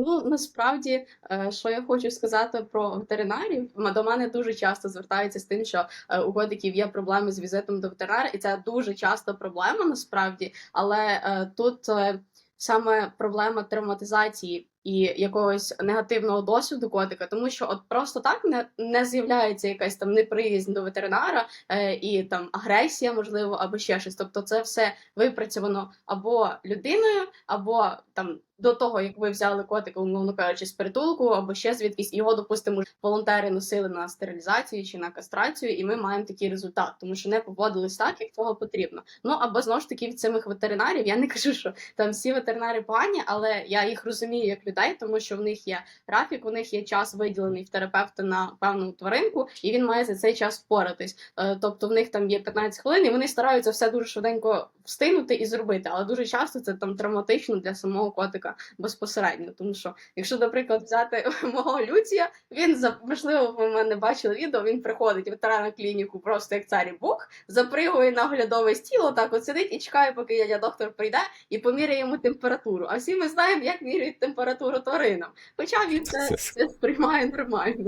Ну, насправді, е, що я хочу сказати про ветеринарів, до мене дуже часто звертаються з тим, що е, у котиків є проблеми з візитом до ветеринара, і це дуже часто проблема насправді. Але е, тут саме проблема травматизації і якогось негативного досвіду котика, тому що от просто так не, не з'являється якась там неприязнь до ветеринара і там агресія, можливо, або ще щось. Тобто, це все випрацьовано або людиною, або там до того, як ви взяли котика, умовно кажучи, з притулку, або ще звідкись його, допустимо, волонтери носили на стерилізацію чи на кастрацію, і ми маємо такий результат, тому що не поводились так, як цього потрібно. Ну або знову ж таки від самих ветеринарів. Я не кажу, що там всі ветеринари погані, але я їх розумію як людей, тому що в них є графік, у них є час виділений в терапевта на певну тваринку, і він має за цей час впоратись. Е, Тобто в них там є 15 хвилин, і вони стараються все дуже швиденько встигнути і зробити. Але дуже часто це там травматично для самого котика безпосередньо. Тому що, якщо, наприклад, взяти мого Люція, він можливо, ви мене бачили відео. Він приходить в ветеринарну клініку, просто як цар і Бог, запригує на оглядове стіло, так от сидить і чекає, поки дядя доктор прийде і поміряє йому температуру. А всі ми знаємо, як міряють температуру тваринам. Хоча він це, це сприймає нормально.